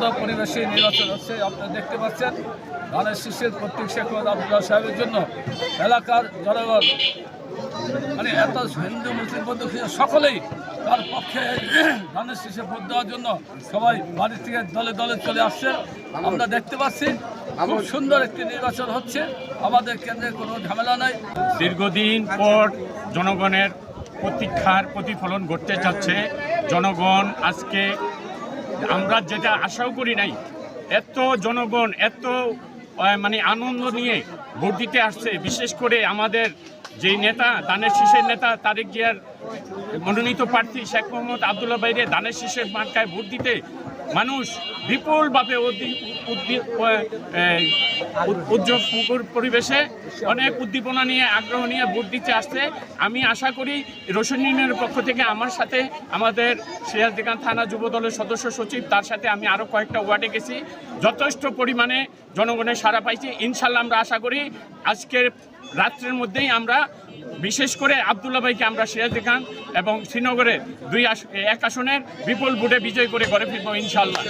সুন্দর পরিবেশে নির্বাচন হচ্ছে আপনারা দেখতে পাচ্ছেন, ধানের শীষের প্রত্যেক শেখ আবদুল্লাহ সাহেবের জন্য এলাকার জনগণ মানে এত হিন্দু, মুসলিম খ্রিস্টান সকলেই তার পক্ষে ধানের শীষে ভোট দেওয়ার জন্য সবাই বাড়ির থেকে দলে দলে চলে আসছে। আমরা দেখতে পাচ্ছি, খুব সুন্দর একটি নির্বাচন হচ্ছে। আমাদের কেন্দ্রে কোনো ঝামেলা নাই। দীর্ঘদিন পর জনগণের প্রতীক্ষার প্রতিফলন ঘটতে যাচ্ছে। জনগণ আজকে আমরা যেটা আশাও করি নাই, এত জনগণ, এত মানে আনন্দ নিয়ে ভোট দিতে আসছে, বিশেষ করে আমাদের যেই নেতা, দানের শীষের নেতা, তারেক জিয়ার মনোনীত প্রার্থী শেখ মোহাম্মদ আবদুল্লাহ বাইরে দানের শীষের মার্কায় ভোট দিতে মানুষ বিপুলভাবে উদ্দি- উদ্দি- আহ, উদ- পরিবেশে অনেক উদ্দীপনা নিয়ে আগ্রহ নিয়ে ভোট দিতে আসছে। আমি আশা করি রোশন ইউনিয়নের পক্ষ থেকে আমার সাথে আমাদের সিরাজদিকান থানা যুব দলের সদস্য সচিব তার সাথে আমি আরও কয়েকটা ওয়ার্ডে গেছি। যথেষ্ট পরিমাণে জনগণের সাড়া পাইছি। ইনশাল্লাহ আমরা আশা করি আজকের রাত্রের মধ্যেই আমরা বিশেষ করে আবদুল্লা ভাইকে আমরা সিরাজি খান এবং শ্রীনগরের দুই এক আসনের বিপুল ভোটে বিজয় করে ঘরে ফিরবো ইনশাল্লাহ